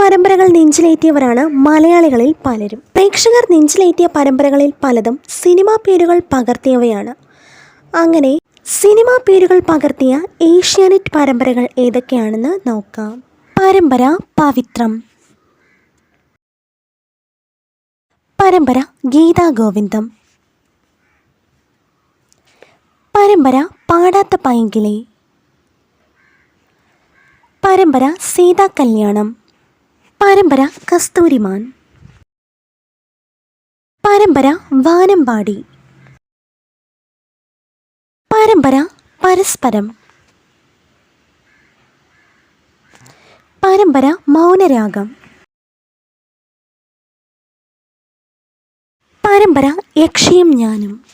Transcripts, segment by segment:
പരമ്പരകൾ നെഞ്ചിലേറ്റിയവരാണ് മലയാളികളിൽ പലരും. പ്രേക്ഷകർ നെഞ്ചിലേറ്റിയ പരമ്പരകളിൽ പലതും സിനിമാ പേരുകൾ പകർത്തിയവയാണ്. അങ്ങനെ സിനിമാ പേരുകൾ പകർത്തിയ ഏഷ്യാനെറ്റ് പരമ്പരകൾ ഏതൊക്കെയാണെന്ന് നോക്കാം. പരമ്പര പവിത്രം. പരമ്പര ഗീതാ ഗോവിന്ദം പരമ്പര പാടാത്ത പൈങ്കിളി. പരമ്പര സീതാ കല്യാണം പരമ്പര കസ്തൂരിമാൻ. പരമ്പര വാനമ്പാടി. പരമ്പര പരസ്പരം. പരമ്പര മൗനരാഗം. പരമ്പര യക്ഷിയും ഞാനും.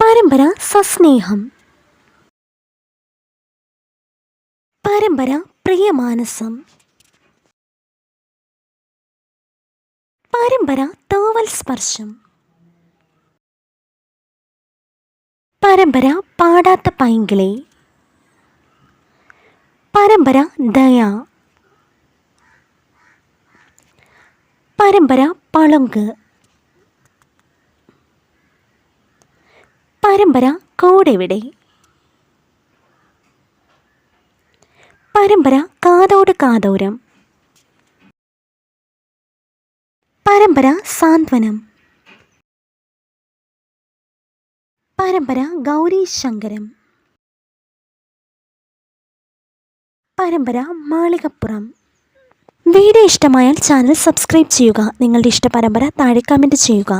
പരമ്പര സസ്നേഹം. പരമ്പര പ്രിയമാനസം പരമ്പര താവൽ സ്പർശം. പരമ്പര പാടാത്ത പൈങ്കിളി. പരമ്പര ദയ. പരമ്പര പളുങ്ക്. പരമ്പര കോടെവിടെ. പരമ്പര കാതോട് കാതോരം. പരമ്പര സാന്ത്വനം. പരമ്പര ഗൗരി ശങ്കരം പരമ്പര മാളികപ്പുറം. വീഡിയോ ഇഷ്ടമായാൽ ചാനൽ സബ്സ്ക്രൈബ് ചെയ്യുക. നിങ്ങളുടെ ഇഷ്ട പരമ്പര താഴെ കമന്റ് ചെയ്യുക.